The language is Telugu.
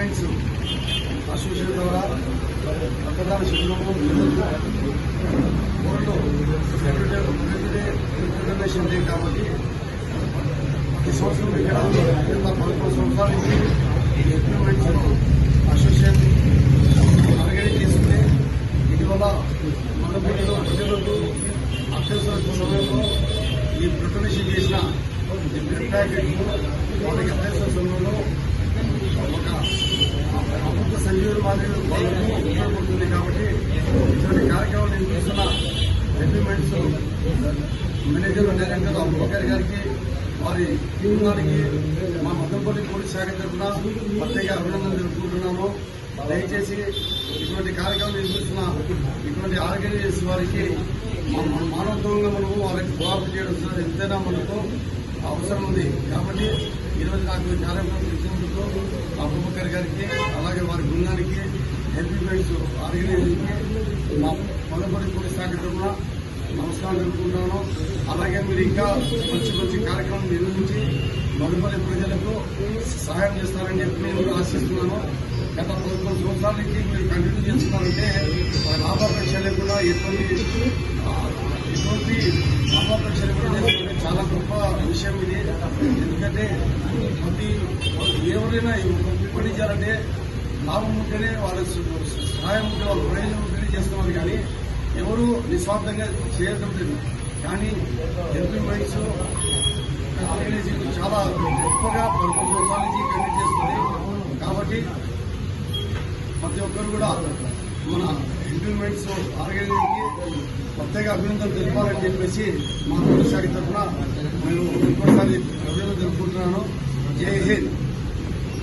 రైట్స్ అసోసియేషన్ ద్వారా రక్తదాన శిబిరంలో ఊరిలో రికగ్నేషన్ డే కాబట్టి ప్రతి సంవత్సరం ఇక్కడ గత పదకొండు సంవత్సరాల నుంచి ఎంప్లాయ్మెంట్స్ అసోసియేషన్ ఆర్గనైజ్ చేస్తుంది ఇటీవల మండపల్లిలో ప్రజలకు అత్యవసర సమయంలో ఈ ప్రొటనేషన్ చేసిన ఈ బ్లడ్ ప్యాకెట్ వాళ్ళకి అత్యవసర సమయంలో ఒక అమృత సంజీవుల మాదిరి వాళ్ళకు ఉపయోగపడుతుంది కాబట్టి ఇటువంటి కార్యక్రమాలు నిర్వహిస్తున్న డిపార్ట్మెంట్స్ మేనేజర్ ఉన్నారంటే అబుబకర్ గారికి వారి బృందానికి మా మద్దపల్లి పోలీస్ శాఖ తరఫున ప్రత్యేక అభినందనలు తెలుపుకుంటున్నాము. దయచేసి ఇటువంటి కార్యక్రమం నిర్వహిస్తున్న ఇటువంటి ఆర్గనైజేషన్ వారికి మానవత్వంగా మనము వారికి కోఆపరేట్ చేయడం ఎంతైనా మనకు అవసరం ఉంది. కాబట్టి ఈరోజు నాకు కార్యక్రమం ఇచ్చినందుకు అబుబకర్ గారికి అలాగే వారి బృందానికి ఎంపీమెంట్స్ ఆర్గనైజేషన్కి మా మదపల్లి పోలీస్ శాఖ తరఫున నమస్కారం అలాగే మీరు ఇంకా మంచి మంచి కార్యక్రమం నిర్వహించి మదుపల్లి ప్రజలకు సహాయం చేస్తారని చెప్పి నేను కూడా ఆశిస్తున్నాను. గత పదకొండు సంవత్సరాల నుంచి మీరు కంటిన్యూ చేస్తున్నారంటే లాభాపేక్ష లేకుండా ఎటువంటి ఎటువంటి లాభాపేక్ష లేకుండా చాలా గొప్ప విషయం ఇది. ఎందుకంటే ప్రతి ఎవరైనా ఒక పని చేయాలంటే లాభం ఉంటేనే వాళ్ళ సహాయం ఉంటే వాళ్ళ ప్రయోజనం ఉంటేనే చేస్తున్నారు కానీ ఎవరు నిస్వార్థంగా చేయడం లేదు కానీ ఎంపీ వైస్ ఆర్గనైజేషన్ చాలా గొప్పగా పదకొండు సంవత్సరాల కండక్ట్ చేస్తుంది. కాబట్టి ప్రతి ఒక్కరు కూడా మన ఇంప్లిమెంట్స్ ఆర్గనైజేషన్కి ప్రత్యేక అభినందనలు తెలపాలని చెప్పేసి మా పోలీస్ శాఖ తరఫున నేను ఇంకోసారి అభినందనలు తెలుపుకుంటున్నాను. జై హింద్.